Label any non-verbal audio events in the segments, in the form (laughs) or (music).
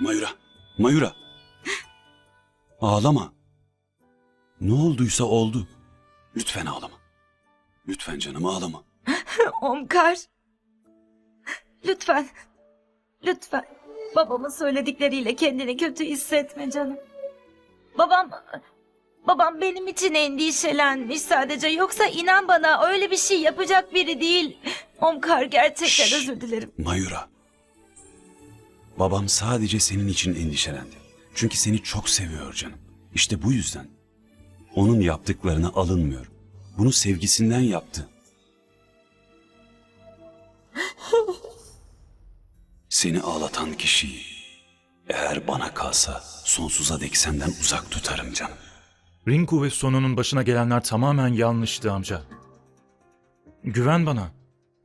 Mayura, Mayura. Ağlama. Ne olduysa oldu. Lütfen ağlama. Lütfen canım ağlama. (laughs) Omkar. Lütfen. Lütfen. Babamın söyledikleriyle kendini kötü hissetme canım. Babam... Babam benim için endişelenmiş sadece. Yoksa inan bana öyle bir şey yapacak biri değil. Omkar gerçekten Şşş. özür dilerim. Mayura. Babam sadece senin için endişelendi. Çünkü seni çok seviyor canım. İşte bu yüzden. Onun yaptıklarına alınmıyor. Bunu sevgisinden yaptı. Seni ağlatan kişiyi eğer bana kalsa sonsuza dek senden uzak tutarım canım. Rinku ve Sonu'nun başına gelenler tamamen yanlıştı amca. Güven bana.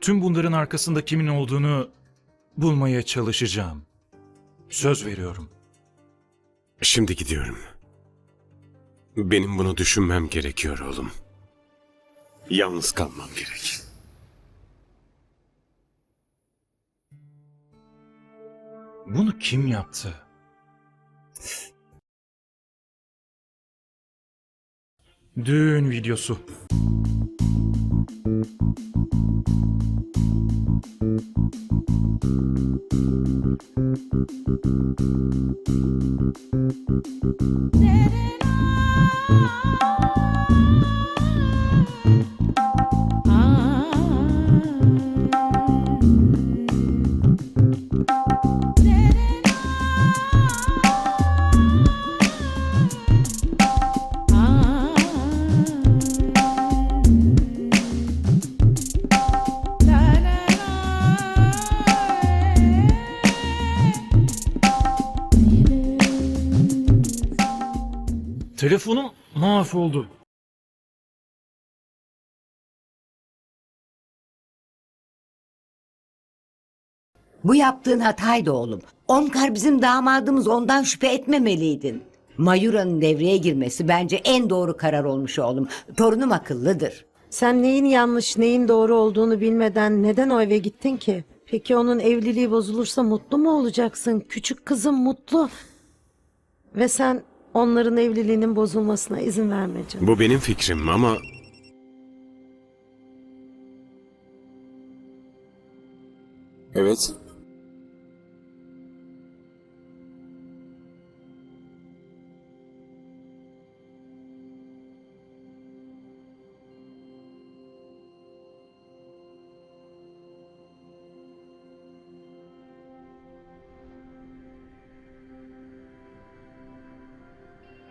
Tüm bunların arkasında kimin olduğunu bulmaya çalışacağım. Söz veriyorum. Şimdi gidiyorum. Benim bunu düşünmem gerekiyor oğlum. Yalnız kalmam gerek. Bunu kim yaptı? Düğün videosu. Yeah. Telefonum mahvoldu. Bu yaptığın hataydı oğlum. Omkar bizim damadımız ondan şüphe etmemeliydin. Mayura'nın devreye girmesi bence en doğru karar olmuş oğlum. Torunum akıllıdır. Sen neyin yanlış, neyin doğru olduğunu bilmeden neden o eve gittin ki? Peki onun evliliği bozulursa mutlu mu olacaksın? Küçük kızım mutlu. Ve sen onların evliliğinin bozulmasına izin verme canım. Bu benim fikrim ama Evet.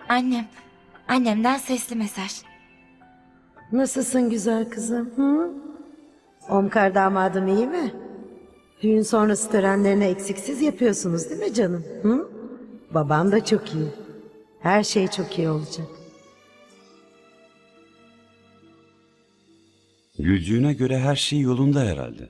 Annem. Annemden sesli mesaj. Nasılsın güzel kızım? Hı? Omkar damadım iyi mi? Düğün sonrası törenlerini eksiksiz yapıyorsunuz değil mi canım? Hı? Babam da çok iyi. Her şey çok iyi olacak. Güldüğüne göre her şey yolunda herhalde.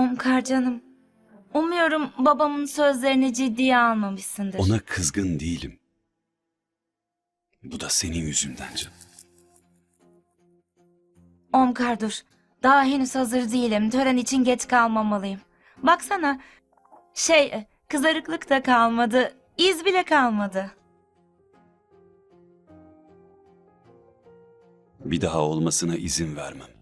Omkar canım. Umuyorum babamın sözlerini ciddiye almamışsındır. Ona kızgın değilim. Bu da senin yüzünden canım. Omkar dur. Daha henüz hazır değilim. Tören için geç kalmamalıyım. Baksana. Şey, kızarıklık da kalmadı. İz bile kalmadı. Bir daha olmasına izin vermem.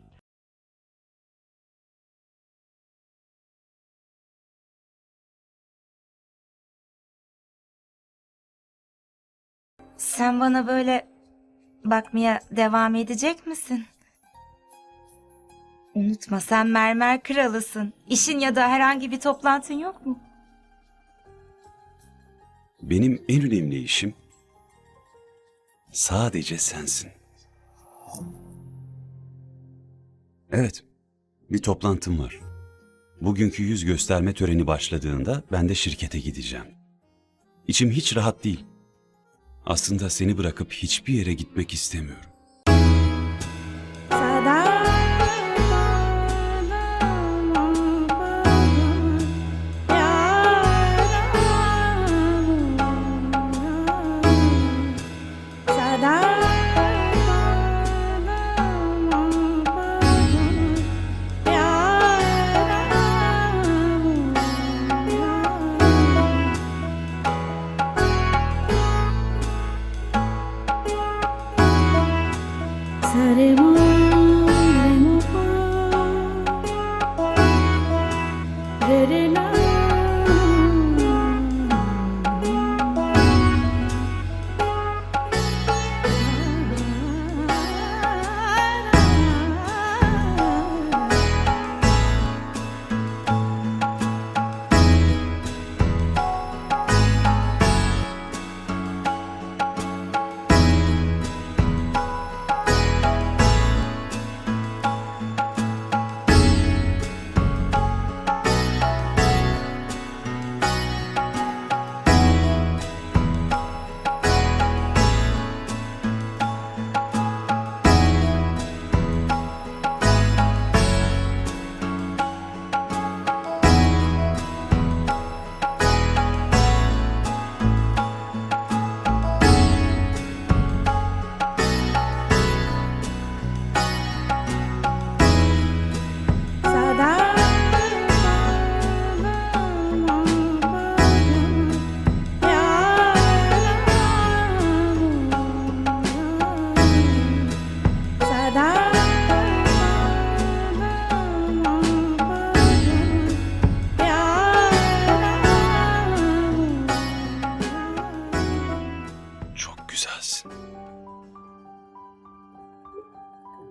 Sen bana böyle bakmaya devam edecek misin? Unutma sen mermer kralısın. İşin ya da herhangi bir toplantın yok mu? Benim en önemli işim sadece sensin. Evet, bir toplantım var. Bugünkü yüz gösterme töreni başladığında ben de şirkete gideceğim. İçim hiç rahat değil. Aslında seni bırakıp hiçbir yere gitmek istemiyorum.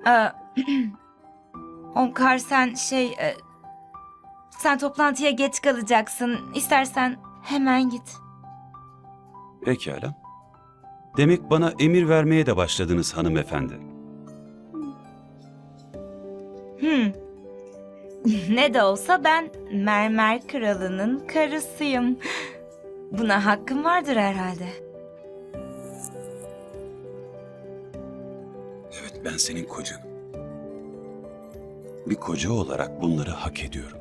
Ee, Omkar sen şey... e, sen toplantıya geç kalacaksın. İstersen hemen git. Pekala. Demek bana emir vermeye de başladınız hanımefendi. Hmm. (laughs) ne de olsa ben Mermer Kralı'nın karısıyım. Buna hakkım vardır herhalde. Ben senin kocanım. Bir koca olarak bunları hak ediyorum.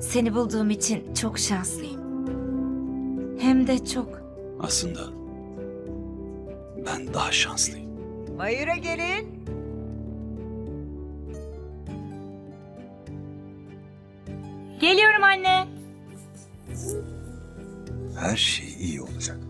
Seni bulduğum için çok şanslıyım. Hem de çok. Aslında ben daha şanslıyım. Mayura gelin. Geliyorum anne. Her şey iyi olacak.